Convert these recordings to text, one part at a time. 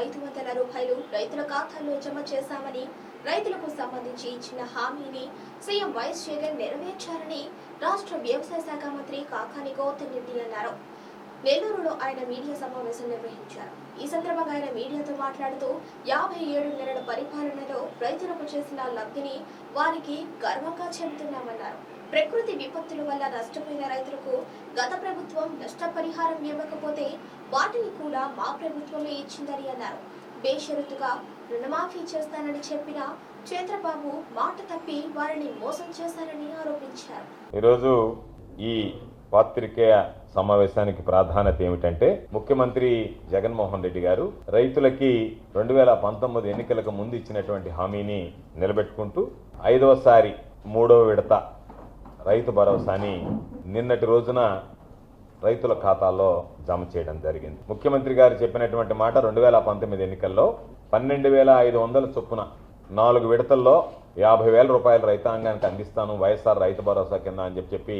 ఐదు వందల రూపాయలు రైతుల ఖాతాల్లో జమ చేశామని రైతులకు సంబంధించి ఇచ్చిన హామీని సీఎం వైఎస్ జగన్ నెరవేర్చారని రాష్ట్ర వ్యవసాయ శాఖ మంత్రి కాకాని గౌతమ్ రెడ్డి అన్నారు. నెల్లూరులో ఆయన మీడియా సమావేశం నిర్వహించారు. ఈ సందర్భంగా ఆయన మీడియాతో మాట్లాడుతూ యాభై ఏడు నెలల పరిపాలనలో రైతులకు చేసిన లబ్ధిని వారికి గర్వంగా చెబుతున్నామన్నారు. ప్రకృతి విపత్తుల వల్ల నష్టపోయిన రైతులకు గత ప్రభుత్వం నష్టపరిహారం ఇవ్వకపోతే వాటిని కూడా మా ప్రభుత్వమే ఇచ్చిందని అన్నారు. బేషరతుగా రుణమాఫీ చేస్తానని చెప్పిన చంద్రబాబు మాట తప్పి వారిని మోసం చేశారని ఆరోపించారు. ఈరోజు ఈ పాత్రికేయ సమావేశానికి ప్రాధాన్యత ఏమిటంటే ముఖ్యమంత్రి జగన్మోహన్ రెడ్డి గారు రైతులకి రెండు వేల పంతొమ్మిది ఎన్నికలకు ముందు ఇచ్చినటువంటి హామీని నిలబెట్టుకుంటూ ఐదవసారి మూడవ విడత రైతు భరోసాని నిన్నటి రోజున రైతుల ఖాతాల్లో జమ చేయడం జరిగింది. ముఖ్యమంత్రి గారు చెప్పినటువంటి మాట రెండు వేల పంతొమ్మిది ఎన్నికల్లో పన్నెండు వేల ఐదు వందల చొప్పున నాలుగు విడతల్లో యాభై వేల రూపాయలు రైతాంగానికి అందిస్తాను వైఎస్ఆర్ రైతు భరోసా కింద అని చెప్పి చెప్పి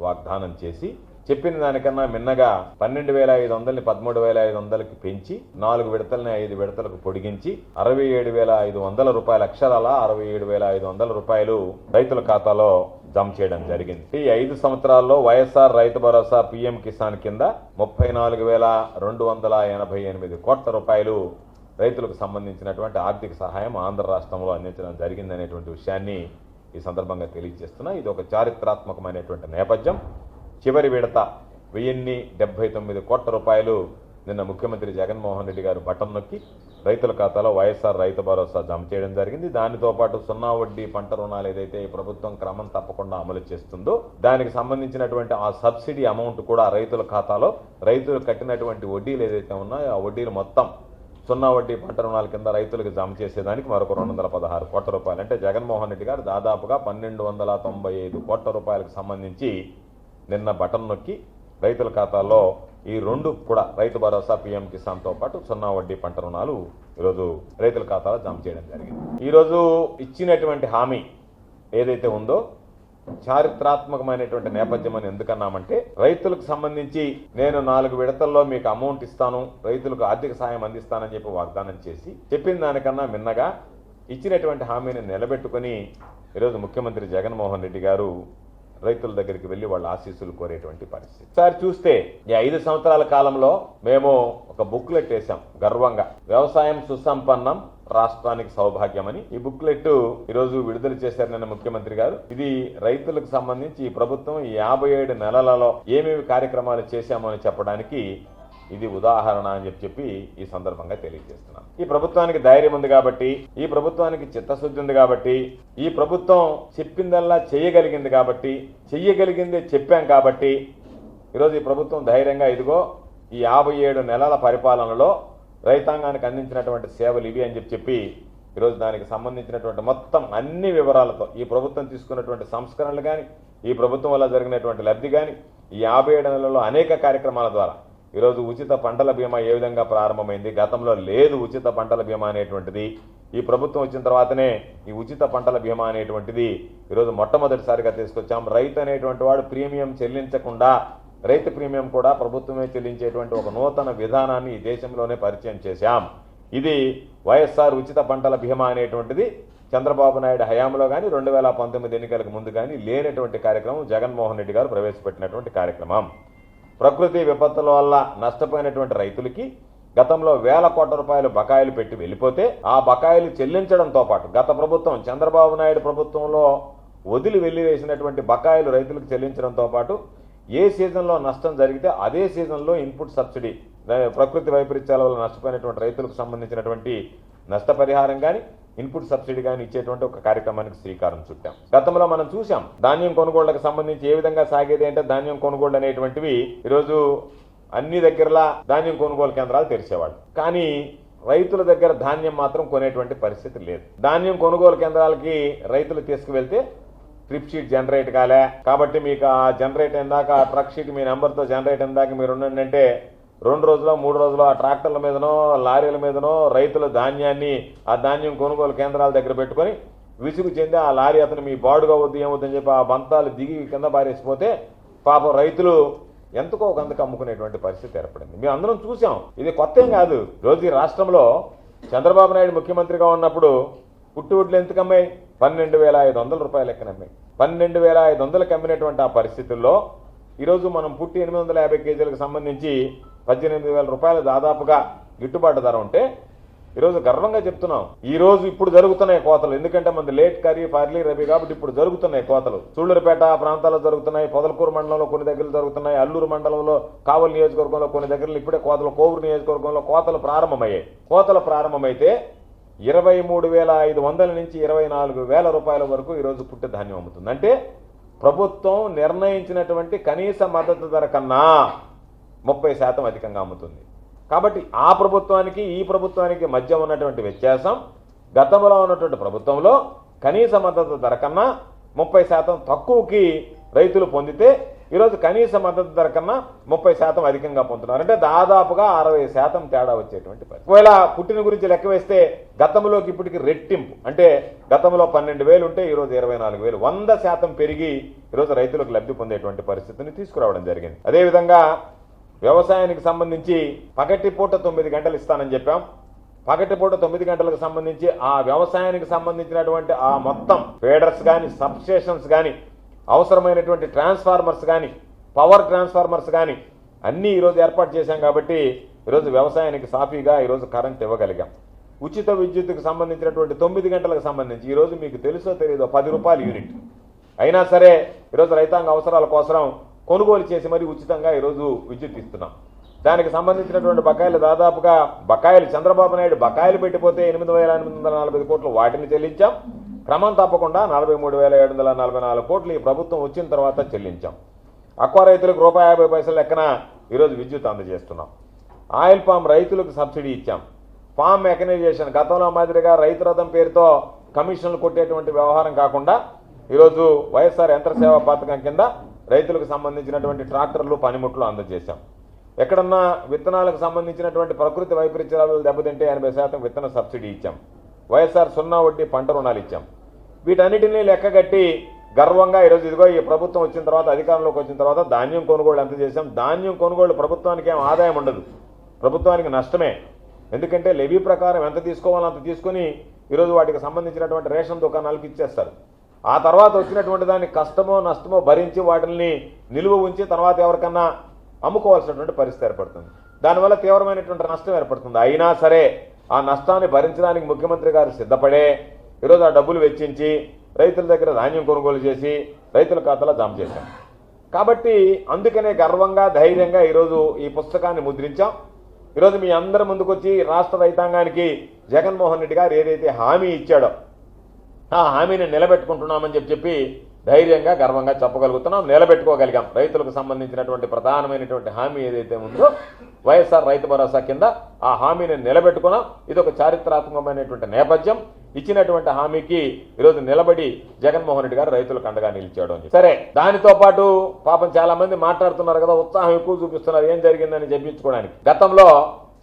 వాగ్దానం చేసి చెప్పిన దానికన్నా మిన్నగా పన్నెండు వేల ఐదు వందలని పదమూడు వేల ఐదు వందలకి పెంచి నాలుగు విడతల్ని ఐదు విడతలకు పొడిగించి అరవై ఏడు వేల ఐదు వందల రూపాయల అక్షరాల అరవై ఏడు వేల ఐదు వందల రూపాయలు రైతుల ఖాతాలో జమ చేయడం జరిగింది. ఈ ఐదు సంవత్సరాల్లో వైఎస్ఆర్ రైతు భరోసా పీఎం కిసాన్ కింద ముప్పై నాలుగు వేల రెండు వందల ఎనభై ఎనిమిది కోట్ల రూపాయలు రైతులకు సంబంధించినటువంటి ఆర్థిక సహాయం ఆంధ్ర రాష్ట్రంలో అందించడం జరిగిందనేటువంటి విషయాన్ని ఈ సందర్భంగా తెలియజేస్తున్నా. ఇది ఒక చారిత్రాత్మకమైనటువంటి నేపథ్యం. చివరి విడత వెయ్యిన్ని డెబ్బై తొమ్మిది కోట్ల రూపాయలు నిన్న ముఖ్యమంత్రి జగన్మోహన్ రెడ్డి గారు బటన్ నొక్కి రైతుల ఖాతాలో వైఎస్ఆర్ రైతు భరోసా జమ చేయడం జరిగింది. దానితో పాటు సున్నా వడ్డీ పంట రుణాలు ఏదైతే ఈ ప్రభుత్వం క్రమం తప్పకుండా అమలు చేస్తుందో దానికి సంబంధించినటువంటి ఆ సబ్సిడీ అమౌంట్ కూడా రైతుల ఖాతాలో రైతులు కట్టినటువంటి వడ్డీలు ఏదైతే ఉన్నాయో ఆ వడ్డీలు మొత్తం సున్నా వడ్డీ పంట రుణాల కింద రైతులకు జమ చేసేదానికి మరొక రెండు వందల పదహారు కోట్ల రూపాయలు. అంటే జగన్మోహన్ రెడ్డి గారు దాదాపుగా పన్నెండు వందల తొంభై ఐదు కోట్ల రూపాయలకు సంబంధించి నిన్న బటన్ నొక్కి రైతుల ఖాతాలో ఈ రెండు కూడా రైతు భరోసా పీఎం కిసాన్తో పాటు సున్నా వడ్డీ పంట రుణాలు ఈరోజు రైతుల ఖాతాలో జమ చేయడం జరిగింది. ఈరోజు ఇచ్చినటువంటి హామీ ఏదైతే ఉందో చారిత్రాత్మకమైనటువంటి నేపథ్యం అని ఎందుకన్నామంటే రైతులకు సంబంధించి నేను నాలుగు విడతల్లో మీకు అమౌంట్ ఇస్తాను రైతులకు ఆర్థిక సాయం అందిస్తానని చెప్పి వాగ్దానం చేసి చెప్పిన దానికన్నా మిన్నగా ఇచ్చినటువంటి హామీని నిలబెట్టుకొని ఈరోజు ముఖ్యమంత్రి జగన్మోహన్ రెడ్డి గారు రైతుల దగ్గరికి వెళ్ళి వాళ్ళ ఆశీస్సులు కోరేటువంటి పరిస్థితి. సార్ చూస్తే ఈ ఐదు సంవత్సరాల కాలంలో మేము ఒక బుక్లెట్ వేసాం గర్వంగా. వ్యవసాయం సుసంపన్నం రాష్ట్రానికి సౌభాగ్యమని ఈ బుక్లెట్ ఈరోజు విడుదల చేశారు నిన్న ముఖ్యమంత్రి గారు. ఇది రైతులకు సంబంధించి ఈ ప్రభుత్వం ఈ యాభై ఏడు నెలలలో ఏమేమి కార్యక్రమాలు చేశామో అని చెప్పడానికి ఇది ఉదాహరణ అని చెప్పి చెప్పి ఈ సందర్భంగా తెలియజేస్తున్నాను. ఈ ప్రభుత్వానికి ధైర్యం ఉంది కాబట్టి ఈ ప్రభుత్వానికి చిత్తశుద్ధి ఉంది కాబట్టి ఈ ప్రభుత్వం చెప్పిందల్లా చేయగలిగింది కాబట్టి చెయ్యగలిగిందే చెప్పాం కాబట్టి ఈరోజు ఈ ప్రభుత్వం ధైర్యంగా ఇదిగో ఈ యాభై ఏడు నెలల పరిపాలనలో రైతాంగానికి అందించినటువంటి సేవలు ఇవి అని చెప్పి చెప్పి ఈరోజు దానికి సంబంధించినటువంటి మొత్తం అన్ని వివరాలతో ఈ ప్రభుత్వం తీసుకున్నటువంటి సంస్కరణలు కానీ ఈ ప్రభుత్వం వల్ల జరిగినటువంటి లబ్ధి కానీ ఈ యాభై ఏడు నెలల్లో అనేక కార్యక్రమాల ద్వారా ఈరోజు ఉచిత పంటల బీమా ఏ విధంగా ప్రారంభమైంది? గతంలో లేదు ఉచిత పంటల బీమా అనేటువంటిది. ఈ ప్రభుత్వం వచ్చిన తర్వాతనే ఈ ఉచిత పంటల బీమా అనేటువంటిది ఈరోజు మొట్టమొదటిసారిగా తీసుకొచ్చాం. రైతు అనేటువంటి వాడు ప్రీమియం చెల్లించకుండా రైతు ప్రీమియం కూడా ప్రభుత్వమే చెల్లించేటువంటి ఒక నూతన విధానాన్ని ఈ దేశంలోనే పరిచయం చేశాం. ఇది వైఎస్ఆర్ ఉచిత పంటల బీమా అనేటువంటిది. చంద్రబాబు నాయుడు హయాంలో కానీ రెండు వేల పంతొమ్మిది ఎన్నికలకు ముందు కానీ లేనటువంటి కార్యక్రమం జగన్మోహన్ రెడ్డి గారు ప్రవేశపెట్టినటువంటి కార్యక్రమం. ప్రకృతి విపత్తుల వల్ల నష్టపోయినటువంటి రైతులకి గతంలో వేల కోట్ల రూపాయలు బకాయిలు పెట్టి వెళ్ళిపోతే ఆ బకాయిలు చెల్లించడంతో పాటు గత ప్రభుత్వం చంద్రబాబు నాయుడు ప్రభుత్వంలో వదిలి వెళ్ళివేసినటువంటి బకాయిలు రైతులకు చెల్లించడంతో పాటు ఏ సీజన్లో నష్టం జరిగితే అదే సీజన్లో ఇన్పుట్ సబ్సిడీ ప్రకృతి వైపరీత్యాల వల్ల నష్టపోయినటువంటి రైతులకు సంబంధించినటువంటి నష్టపరిహారం కానీ ఇన్పుట్ సబ్సిడీ కానీ ఇచ్చేటువంటి ఒక కార్యక్రమానికి శ్రీకారం చుట్టాం. గతంలో మనం చూసాం ధాన్యం కొనుగోళ్ళకు సంబంధించి ఏ విధంగా సాగేది అంటే ధాన్యం కొనుగోళ్ళు అనేటువంటివి ఈరోజు అన్ని దగ్గరలా ధాన్యం కొనుగోలు కేంద్రాలు తెరిచేవాళ్ళు. కానీ రైతుల దగ్గర ధాన్యం మాత్రం కొనేటువంటి పరిస్థితి లేదు. ధాన్యం కొనుగోలు కేంద్రాలకి రైతులు తీసుకువెళ్తే ట్రిప్ షీట్ జనరేట్ కాలే. కాబట్టి మీకు ఆ జనరేట్ అయిందాక ఆ ట్రక్ షీట్ మీ నెంబర్తో జనరేట్ అయిందాక మీరు ఉండండి అంటే రెండు రోజులు మూడు రోజులు ఆ ట్రాక్టర్ల మీదనో లారీల మీదనో రైతుల ధాన్యాన్ని ఆ ధాన్యం కొనుగోలు కేంద్రాల దగ్గర పెట్టుకొని విసుగు చెంది ఆ లారీ అతను మీ బాడుగా వద్దు ఏమవుతుందని చెప్పి ఆ బంతాలు దిగి కింద పారేసిపోతే పాపం రైతులు ఎంతకో ఒక అమ్ముకునేటువంటి పరిస్థితి ఏర్పడింది. మేము అందరం చూసాం ఇది కొత్త ఏం కాదు. రోజు ఈ రాష్ట్రంలో చంద్రబాబు నాయుడు ముఖ్యమంత్రిగా ఉన్నప్పుడు పుట్టువుడ్లు ఎందుకు అమ్మాయి పన్నెండు వేల ఐదు వందల రూపాయలు లెక్కన అమ్మాయి పన్నెండు వేల ఐదు వందలకు అమ్మినటువంటి ఆ పరిస్థితుల్లో ఈరోజు మనం పుట్టి ఎనిమిది వందల యాభై కేజీలకు సంబంధించి పద్దెనిమిది వేల రూపాయలు దాదాపుగా గిట్టుబాటు ధర ఉంటే ఈరోజు గర్వంగా చెప్తున్నాం. ఈ రోజు ఇప్పుడు జరుగుతున్నాయి కోతలు. ఎందుకంటే మంది లేట్ ఖరీఫ్ అర్లీ రబీ కాబట్టి ఇప్పుడు జరుగుతున్నాయి కోతలు. సూళ్ళూరుపేట ఆ ప్రాంతాల్లో జరుగుతున్నాయి పొదలకూరు మండలంలో కొన్ని దగ్గరలు జరుగుతున్నాయి అల్లూరు మండలంలో కావలి నియోజకవర్గంలో కొన్ని దగ్గరలు ఇప్పుడే కోతలు కోవూరు నియోజకవర్గంలో కోతలు ప్రారంభమయ్యాయి. కోతలు ప్రారంభమైతే ఇరవై మూడు వేల ఐదు వందల నుంచి ఇరవై నాలుగు వేల రూపాయల వరకు ఈరోజు పుట్టే ధాన్యం అమ్ముతుంది. అంటే ప్రభుత్వం నిర్ణయించినటువంటి కనీస మద్దతు ధర కన్నా ముప్పై శాతం అధికంగా అమ్ముతుంది. కాబట్టి ఆ ప్రభుత్వానికి ఈ ప్రభుత్వానికి మధ్య ఉన్నటువంటి వ్యత్యాసం గతంలో ఉన్నటువంటి ప్రభుత్వంలో కనీస మద్దతు ధర కన్నా ముప్పై శాతం తక్కువకి రైతులు పొందితే ఈరోజు కనీస మద్దతు ధర కన్నా ముప్పై శాతం అధికంగా పొందుతున్నారు. అంటే దాదాపుగా అరవై శాతం తేడా వచ్చేటువంటి పరిస్థితి. ఒకవేళ పుట్టిన గురించి లెక్క వేస్తే గతంలోకి ఇప్పటికి రెట్టింపు. అంటే గతంలో పన్నెండు వేలు ఉంటే ఈరోజు ఇరవై నాలుగు వేలు. వంద శాతం పెరిగి ఈరోజు రైతులకు లబ్ధి పొందేటువంటి పరిస్థితిని తీసుకురావడం జరిగింది. అదేవిధంగా వ్యవసాయానికి సంబంధించి పగటి పూట తొమ్మిది గంటలు ఇస్తానని చెప్పాం. పగటి పూట తొమ్మిది గంటలకు సంబంధించి ఆ వ్యవసాయానికి సంబంధించినటువంటి ఆ మొత్తం ఫేడర్స్ కానీ సబ్స్టేషన్స్ కానీ అవసరమైనటువంటి ట్రాన్స్ఫార్మర్స్ కానీ పవర్ ట్రాన్స్ఫార్మర్స్ కానీ అన్నీ ఈరోజు ఏర్పాటు చేశాం కాబట్టి ఈరోజు వ్యవసాయానికి సాఫీగా ఈరోజు కరెంట్ ఇవ్వగలిగాం. ఉచిత విద్యుత్తుకు సంబంధించినటువంటి తొమ్మిది గంటలకు సంబంధించి ఈరోజు మీకు తెలుసో తెలియదో పది రూపాయలు యూనిట్. అయినా సరే ఈరోజు రైతాంగ అవసరాల కోసం కొనుగోలు చేసి మరి ఉచితంగా ఈరోజు విద్యుత్ ఇస్తున్నాం. దానికి సంబంధించినటువంటి బకాయిలు దాదాపుగా బకాయిలు చంద్రబాబు నాయుడు బకాయిలు పెట్టిపోతే ఎనిమిది వేల ఎనిమిది వందల నలభై కోట్లు వాటిని చెల్లించాం. క్రమం తప్పకుండా నలభై మూడు వేల ఏడు వందల నలభై నాలుగు కోట్లు ఈ ప్రభుత్వం వచ్చిన తర్వాత చెల్లించాం. అక్వా రైతులకు రూపాయి యాభై పైసల లెక్కన ఈరోజు విద్యుత్ అందజేస్తున్నాం. ఆయిల్ పామ్ రైతులకు సబ్సిడీ ఇచ్చాం. ఫామ్ మెకనైజేషన్ గతంలో మాదిరిగా రైతు రథం పేరుతో కమిషన్లు కొట్టేటువంటి వ్యవహారం కాకుండా ఈరోజు వైఎస్ఆర్ యంత్ర సేవా పథకం కింద రైతులకు సంబంధించినటువంటి ట్రాక్టర్లు పనిముట్లు అందజేశాం. ఎక్కడన్నా విత్తనాలకు సంబంధించినటువంటి ప్రకృతి వైపరీత్యాలు దెబ్బతింటే ఎనభై శాతం విత్తన సబ్సిడీ ఇచ్చాం. వైఎస్ఆర్ సున్నా వడ్డీ పంట రుణాలు ఇచ్చాం. వీటన్నిటినీ లెక్కగట్టి గర్వంగా ఈరోజు ఇదిగో ఈ ప్రభుత్వం వచ్చిన తర్వాత అధికారంలోకి వచ్చిన తర్వాత ధాన్యం కొనుగోలు ఎంత చేశాం? ధాన్యం కొనుగోలు ప్రభుత్వానికి ఏం ఆదాయం ఉండదు. ప్రభుత్వానికి నష్టమే. ఎందుకంటే లెవీ ప్రకారం ఎంత తీసుకోవాలో అంత తీసుకొని ఈరోజు వాటికి సంబంధించినటువంటి రేషన్ దుకాణాలకు ఇచ్చేస్తారు. ఆ తర్వాత వచ్చినటువంటి దాన్ని కష్టమో నష్టమో భరించి వాటిని నిలువ ఉంచి తర్వాత ఎవరికన్నా అమ్ముకోవాల్సినటువంటి పరిస్థితి ఏర్పడుతుంది. దానివల్ల తీవ్రమైనటువంటి నష్టం ఏర్పడుతుంది. అయినా సరే ఆ నష్టాన్ని భరించడానికి ముఖ్యమంత్రి గారు సిద్ధపడే ఈరోజు ఆ డబ్బులు వెచ్చించి రైతుల దగ్గర ధాన్యం కొనుగోలు చేసి రైతుల ఖాతాలో జమ చేశాం. కాబట్టి అందుకనే గర్వంగా ధైర్యంగా ఈరోజు ఈ పుస్తకాన్ని ముద్రించాం. ఈరోజు మీ అందరి ముందుకొచ్చి రాష్ట్ర రైతాంగానికి జగన్మోహన్ రెడ్డి గారు ఏదైతే హామీ ఇచ్చాడో ఆ హామీని నిలబెట్టుకుంటున్నామని చెప్పి చెప్పి ధైర్యంగా గర్వంగా చెప్పగలుగుతున్నాం. నిలబెట్టుకోగలిగాం. రైతులకు సంబంధించినటువంటి ప్రధానమైనటువంటి హామీ ఏదైతే ఉందో వైఎస్ఆర్ రైతు భరోసా కింద ఆ హామీని నిలబెట్టుకున్నాం. ఇది ఒక చారిత్రాత్మకమైనటువంటి నేపథ్యం. ఇచ్చినటువంటి హామీకి ఈరోజు నిలబడి జగన్మోహన్ రెడ్డి గారు రైతులకు అండగా నిలిచాడు అని సరే దానితో పాటు పాపం చాలా మంది మాట్లాడుతున్నారు కదా ఉత్సాహం ఎక్కువ చూపిస్తున్నారు. ఏం జరిగిందని చెప్పించుకోవడానికి. గతంలో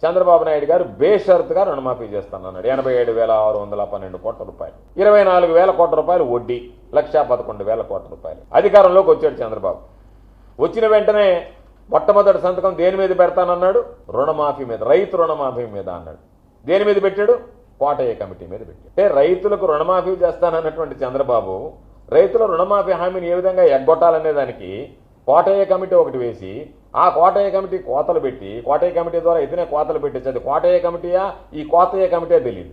చంద్రబాబు నాయుడు గారు బేషరత్గా రుణమాఫీ చేస్తానన్నాడు. ఎనభై ఏడు వేల ఆరు వందల పన్నెండు కోట్ల రూపాయలు. ఇరవై నాలుగు వేల కోట్ల రూపాయలు వడ్డీ. లక్షా పదకొండు వేల కోట్ల రూపాయలు. అధికారంలోకి వచ్చాడు చంద్రబాబు. వచ్చిన వెంటనే మొట్టమొదటి సంతకం దేని మీద పెడతానన్నాడు? రుణమాఫీ మీద రైతు రుణమాఫీ మీద అన్నాడు. దేని మీద పెట్టాడు? కోటయ్య కమిటీ మీద పెట్టాడు. అంటే రైతులకు రుణమాఫీ చేస్తానన్నటువంటి చంద్రబాబు రైతుల రుణమాఫీ హామీని ఏ విధంగా ఎగ్గొట్టాలనే దానికి కోటయ్య కమిటీ ఒకటి వేసి ఆ కోటయ్య కమిటీ కోతలు పెట్టి కోటయ్య కమిటీ ద్వారా ఎదిన కోతలు పెట్టించదు కోటయ్య కమిటీయా? ఈ కోతయ్య కమిటీయా తెలియదు.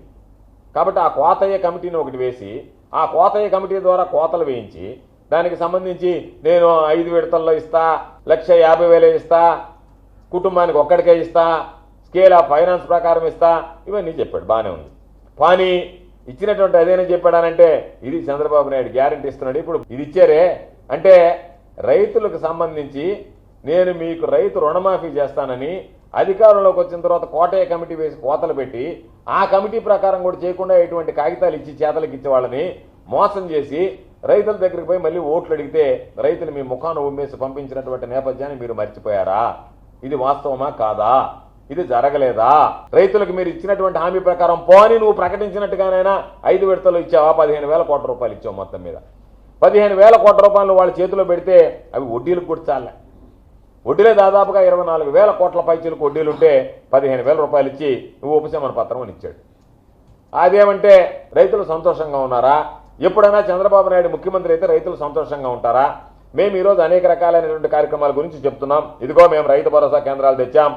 కాబట్టి ఆ కోతయ్య కమిటీని ఒకటి వేసి ఆ కోతయ్య కమిటీ ద్వారా కోతలు వేయించి దానికి సంబంధించి నేను ఐదు విడతల్లో ఇస్తా లక్ష యాభై వేలే ఇస్తా కుటుంబానికి ఒక్కడికే ఇస్తా స్కేల్ ఆఫ్ ఫైనాన్స్ ప్రకారం ఇస్తా ఇవన్నీ చెప్పాడు. బాగానే ఉంది. కానీ ఇచ్చినటువంటి అదేనే చెప్పాడనంటే ఇది చంద్రబాబు నాయుడు గ్యారంటీ ఇస్తున్నాడు. ఇప్పుడు ఇది ఇచ్చారే? అంటే రైతులకు సంబంధించి నేను మీకు రైతు రుణమాఫీ చేస్తానని అధికారంలోకి వచ్చిన తర్వాత కోటయ్య కమిటీ వేసి కోతలు పెట్టి ఆ కమిటీ ప్రకారం కూడా చేయకుండా ఇటువంటి కాగితాలు ఇచ్చి చేతలకు ఇచ్చే వాళ్ళని మోసం చేసి రైతుల దగ్గరికి పోయి మళ్ళీ ఓట్లు అడిగితే రైతులు మీ ముఖాన్ని ఉమ్మేసి పంపించినటువంటి నేపథ్యాన్ని మీరు మర్చిపోయారా? ఇది వాస్తవమా కాదా? ఇది జరగలేదా? రైతులకు మీరు ఇచ్చినటువంటి హామీ ప్రకారం పోని నువ్వు ప్రకటించినట్టుగానైనా ఐదు విడతలు ఇచ్చావా? పదిహేను వేల కోట్ల రూపాయలు ఇచ్చావు మొత్తం మీద. పదిహేను వేల కోట్ల రూపాయలు వాళ్ళ చేతిలో పెడితే అవి వడ్డీలకు కూడా చాలే వడ్డీలే దాదాపుగా ఇరవై నాలుగు వేల కోట్ల పైచీలకు వడ్డీలు ఉంటే పదిహేను వేల రూపాయలు ఇచ్చి నువ్వు ఉపశమన పత్రం అని ఇచ్చాడు. అదేమంటే రైతులు సంతోషంగా ఉన్నారా? ఎప్పుడైనా చంద్రబాబు నాయుడు ముఖ్యమంత్రి అయితే రైతులు సంతోషంగా ఉంటారా? మేము ఈరోజు అనేక రకాలైనటువంటి కార్యక్రమాల గురించి చెప్తున్నాం. ఇదిగో మేము రైతు భరోసా కేంద్రాలు తెచ్చాం.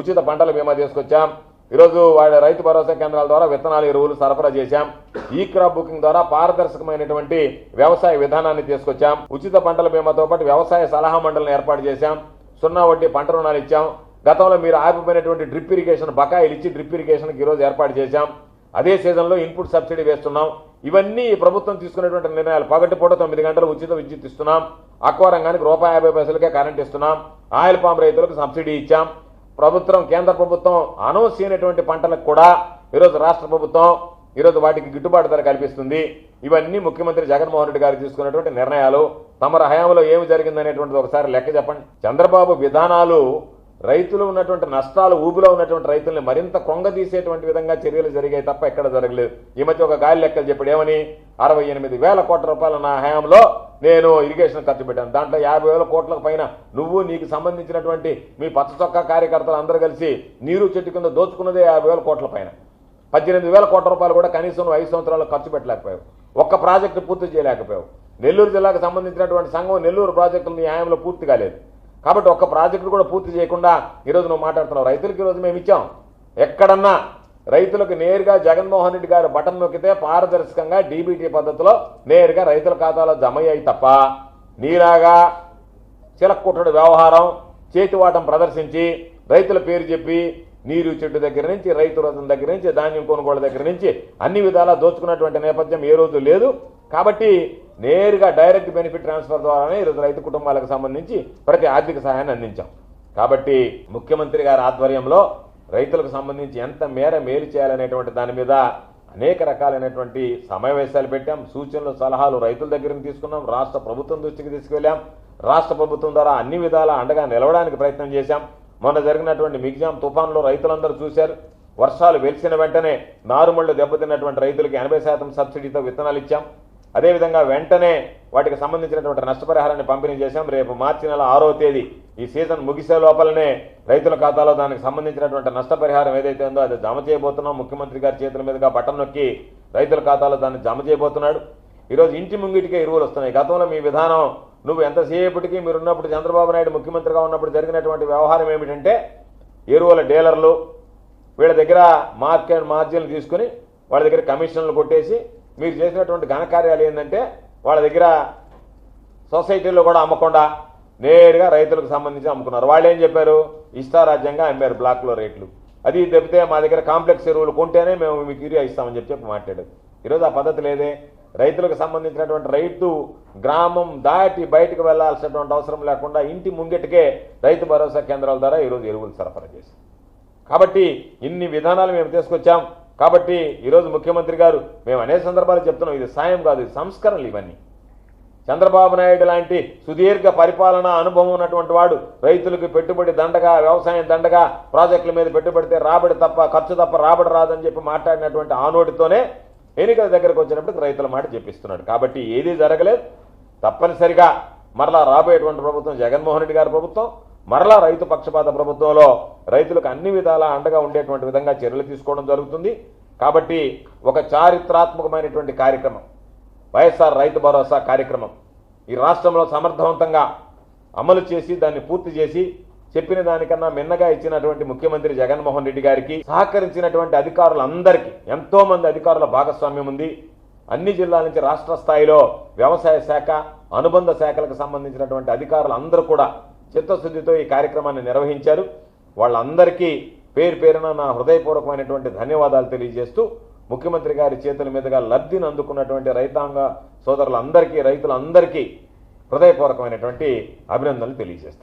ఉచిత పంటల బీమా తీసుకొచ్చాం. ఈరోజు వాళ్ళ రైతు భరోసా కేంద్రాల ద్వారా విత్తనాలు ఎరువులు సరఫరా చేశాం. ఈ క్రాప్ బుకింగ్ ద్వారా పారదర్శకమైనటువంటి వ్యవసాయ విధానాన్ని తీసుకొచ్చాం. ఉచిత పంటల బీమాతో పాటు వ్యవసాయ సలహా మండలిని ఏర్పాటు చేశాం. సున్నా వడ్డీ పంట రుణాలు ఇచ్చాం. గతంలో మీరు ఆగిపోయినటువంటి డ్రిప్ ఇరిగేషన్ బకాయిలు ఇచ్చి డ్రిప్ ఇరిగేషన్కి ఈరోజు ఏర్పాటు చేశాం. అదే సీజన్లో ఇన్పుట్ సబ్సిడీ వేస్తున్నాం. ఇవన్నీ ఈ ప్రభుత్వం తీసుకునేటువంటి నిర్ణయాలు. పగటి పూట తొమ్మిది గంటలు ఉచిత విద్యుత్ ఇస్తున్నాం. అక్వా రంగానికి రూపాయి యాభై పైసలకే కరెంట్ ఇస్తున్నాం. ఆయిల్ పామ్ రైతులకు సబ్సిడీ ఇచ్చాం. ప్రభుత్వం కేంద్ర ప్రభుత్వం అనౌన్స్ చేయనటువంటి పంటలకు కూడా ఈరోజు రాష్ట్ర ప్రభుత్వం ఈరోజు వాటికి గిట్టుబాటు ధర కల్పిస్తుంది. ఇవన్నీ ముఖ్యమంత్రి జగన్మోహన్ రెడ్డి గారు తీసుకున్నటువంటి నిర్ణయాలు. తమర హయాంలో ఏమి జరిగిందనేటువంటిది ఒకసారి లెక్క చెప్పండి. చంద్రబాబు విధానాలు రైతులు ఉన్నటువంటి నష్టాలు ఊబిలో ఉన్నటువంటి రైతుల్ని మరింత కొంగదీసేటువంటి విధంగా చర్యలు జరిగాయి తప్ప ఎక్కడ జరగలేదు. ఈ మధ్య ఒక గాలి లెక్కలు చెప్పాడు. ఏమని? అరవై ఎనిమిది వేల కోట్ల రూపాయలు నా హయాంలో నేను ఇరిగేషన్ ఖర్చు పెట్టాను. దాంట్లో యాభై వేల కోట్లకు పైన నువ్వు నీకు సంబంధించినటువంటి మీ పచ్చ చొక్కా కార్యకర్తలు అందరూ కలిసి నీరు చెట్టు కింద దోచుకున్నదే యాభై వేల కోట్ల పైన. పద్దెనిమిది వేల కోట్ల రూపాయలు కూడా కనీసం ఐదు సంవత్సరాలు ఖర్చు పెట్టలేకపోయావు. ఒక్క ప్రాజెక్టు పూర్తి చేయలేకపోయావు. నెల్లూరు జిల్లాకు సంబంధించినటువంటి సంఘం నెల్లూరు ప్రాజెక్టులు నీ పూర్తి కాలేదు. కాబట్టి ఒక్క ప్రాజెక్టు కూడా పూర్తి చేయకుండా ఈరోజు నువ్వు మాట్లాడుతున్నావు. రైతులకు ఈరోజు మేము ఇచ్చాం. ఎక్కడన్నా రైతులకు నేరుగా జగన్మోహన్ రెడ్డి గారు బటన్ నొక్కితే పారదర్శకంగా డీబీటీ పద్ధతిలో నేరుగా రైతుల ఖాతాలో జమ అయ్యాయి తప్ప నీలాగా చిలక్కుట్టడు వ్యవహారం చేతివాటం ప్రదర్శించి రైతుల పేరు చెప్పి నీరు చెట్టు దగ్గర నుంచి రైతు రథం దగ్గర నుంచి ధాన్యం కొనుగోలు దగ్గర నుంచి అన్ని విధాలా దోచుకున్నటువంటి నేపథ్యం ఏ రోజు లేదు. కాబట్టి నేరుగా డైరెక్ట్ బెనిఫిట్ ట్రాన్స్ఫర్ ద్వారానే ఈరోజు రైతు కుటుంబాలకు సంబంధించి ప్రతి ఆర్థిక సహాయాన్ని అందించాం. కాబట్టి ముఖ్యమంత్రి గారి ఆధ్వర్యంలో రైతులకు సంబంధించి ఎంత మేర మేలు చేయాలనేటువంటి దాని మీద అనేక రకాలైనటువంటి సమావేశాలు పెట్టాం. సూచనలు సలహాలు రైతుల దగ్గర తీసుకున్నాం. రాష్ట్ర ప్రభుత్వం దృష్టికి తీసుకెళ్ళాం రాష్ట్ర ప్రభుత్వం ద్వారా అన్ని విధాల అండగా నిలవడానికి ప్రయత్నం చేశాం. మొన్న జరిగినటువంటి మిగ్జాం తుఫాన్లో రైతులందరూ చూశారు. వర్షాలు వెలిసిన వెంటనే నారుమళ్ళు దెబ్బతిన్నటువంటి రైతులకు ఎనభై శాతం సబ్సిడీతో విత్తనాలు ఇచ్చాం. అదేవిధంగా వెంటనే వాటికి సంబంధించినటువంటి నష్టపరిహారాన్ని పంపిణీ చేశాం. రేపు మార్చి నెల ఆరో తేదీ ఈ సీజన్ ముగిసే లోపలనే రైతుల ఖాతాలో దానికి సంబంధించినటువంటి నష్టపరిహారం ఏదైతే ఉందో అది జమ చేయబోతున్నాం. ముఖ్యమంత్రి గారి చేతుల మీదుగా బటన్ నొక్కి రైతుల ఖాతాలో దాన్ని జమ చేయబోతున్నాడు. ఈరోజు ఇంటి ముంగిటికే ఎరువులు వస్తున్నాయి. గతంలో మీ విధానం నువ్వు ఎంతసేపటికి మీరు ఉన్నప్పుడు చంద్రబాబు నాయుడు ముఖ్యమంత్రిగా ఉన్నప్పుడు జరిగినటువంటి వ్యవహారం ఏమిటంటే ఎరువుల డీలర్లు వీళ్ళ దగ్గర మార్కెట్ మార్జిన్లు తీసుకుని వాళ్ళ దగ్గర కమిషన్లు కొట్టేసి మీరు చేసినటువంటి ఘనకార్యాలు ఏంటంటే వాళ్ళ దగ్గర సొసైటీలో కూడా అమ్మకుండా నేరుగా రైతులకు సంబంధించి అమ్ముకున్నారు. వాళ్ళు ఏం చెప్పారు? ఇష్టారాజ్యంగా అమ్మారు బ్లాక్లో రేట్లు. అది తప్పితే మా దగ్గర కాంప్లెక్స్ ఎరువులు కొంటేనే మేము మీకు యూరియా ఇస్తామని చెప్పి చెప్పి మాట్లాడారు. ఈరోజు ఆ పద్ధతి లేదే. రైతులకు సంబంధించినటువంటి రైతు గ్రామం దాటి బయటకు వెళ్ళాల్సినటువంటి అవసరం లేకుండా ఇంటి ముంగిటికే రైతు భరోసా కేంద్రాల ద్వారా ఈరోజు ఎరువులు సరఫరా చేశాం కాబట్టి ఇన్ని విధానాలు మేము తీసుకొచ్చాం. కాబట్టి ఈరోజు ముఖ్యమంత్రి గారు మేము అనేక సందర్భాలు చెప్తున్నాం. ఇది సాయం కాదు ఇది సంస్కరణలు ఇవన్నీ. చంద్రబాబు నాయుడు లాంటి సుదీర్ఘ పరిపాలన అనుభవం ఉన్నటువంటి వాడు రైతులకు పెట్టుబడి దండగా వ్యవసాయం దండగా ప్రాజెక్టుల మీద పెట్టుబడితే రాబడి తప్ప ఖర్చు తప్ప రాబడి రాదని చెప్పి మాట్లాడినటువంటి ఆనోటితోనే ఎన్నికల దగ్గరకు వచ్చినప్పుడు రైతుల మాట చెప్పిస్తున్నాడు. కాబట్టి ఏదీ జరగలేదు తప్పనిసరిగా మరలా రాబోయేటువంటి ప్రభుత్వం జగన్మోహన్ రెడ్డి గారి ప్రభుత్వం మరలా రైతు పక్షపాత ప్రభుత్వంలో రైతులకు అన్ని విధాలా అండగా ఉండేటువంటి విధంగా చర్యలు తీసుకోవడం జరుగుతుంది. కాబట్టి ఒక చారిత్రాత్మకమైనటువంటి కార్యక్రమం వైఎస్ఆర్ రైతు భరోసా కార్యక్రమం ఈ రాష్ట్రంలో సమర్థవంతంగా అమలు చేసి దాన్ని పూర్తి చేసి చెప్పిన దానికన్నా మిన్నగా ఇచ్చినటువంటి ముఖ్యమంత్రి జగన్మోహన్ రెడ్డి గారికి సహకరించినటువంటి అధికారులందరికీ ఎంతో మంది అధికారుల భాగస్వామ్యం ఉంది. అన్ని జిల్లాల నుంచి రాష్ట్ర స్థాయిలో వ్యవసాయ శాఖ అనుబంధ శాఖలకు సంబంధించినటువంటి అధికారులు అందరూ కూడా చిత్తశుద్ధితో ఈ కార్యక్రమాన్ని నిర్వహించారు. వాళ్ళందరికీ పేరు పేరున నా హృదయపూర్వకమైనటువంటి ధన్యవాదాలు తెలియజేస్తూ ముఖ్యమంత్రి గారి చేతుల మీదుగా లబ్ధిని అందుకున్నటువంటి రైతాంగ సోదరులందరికీ రైతులందరికీ హృదయపూర్వకమైనటువంటి అభినందనలు తెలియజేస్తాను.